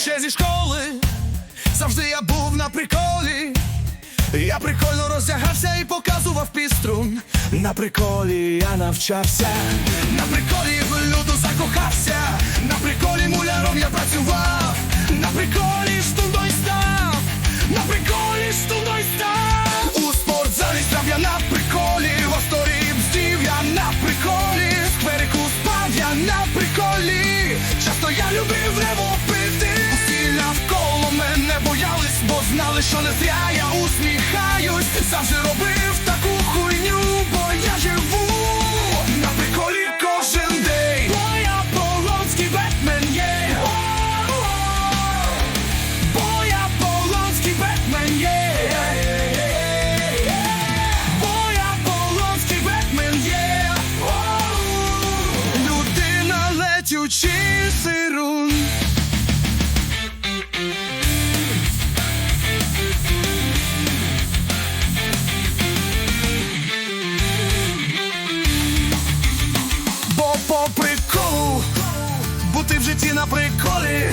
Ще зі школи, завжди я був на приколі. Я прикольно роздягався і показував піструн. На приколі я навчався, на приколі в люду закохався, на приколі муляром я працював, на приколі штундой став, на приколі штундой став. У спортзалі став я на приколі, в асторі бздів я на приколі, в скверику спав я на приколі. Часто я любив рево пити. Усі навколо мене боялись, бо знали, що не зря я усміхаюсь. Завжди робив в житті на приколі.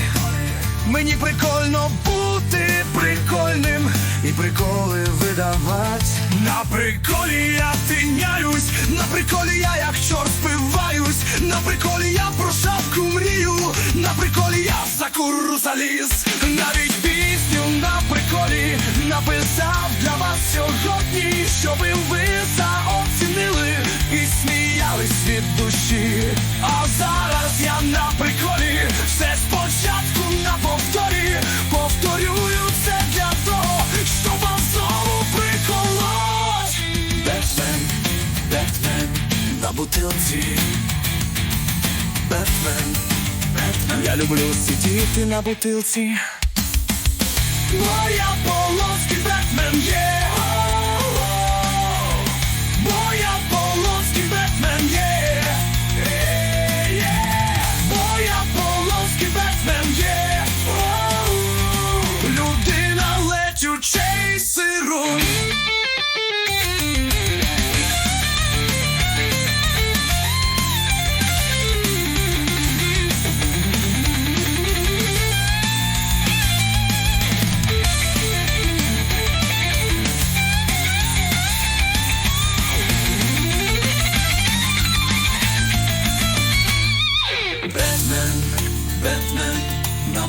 Мені прикольно бути прикольним і приколи видавать. На приколі я тиняюсь, на приколі я як чорт спиваюсь, на приколі я про шапку мрію, на приколі я за куру заліз, навіть пісню на приколі написав для вас сьогодні, Бетмен, Бетмен. Я люблю сидіти на бутилці. Бо я полоский Бетмен є. Бо я полоский Бетмен є. Е, є. Бо я Бетмен є. Людина летючий сирун. Бетмен, Бетмен на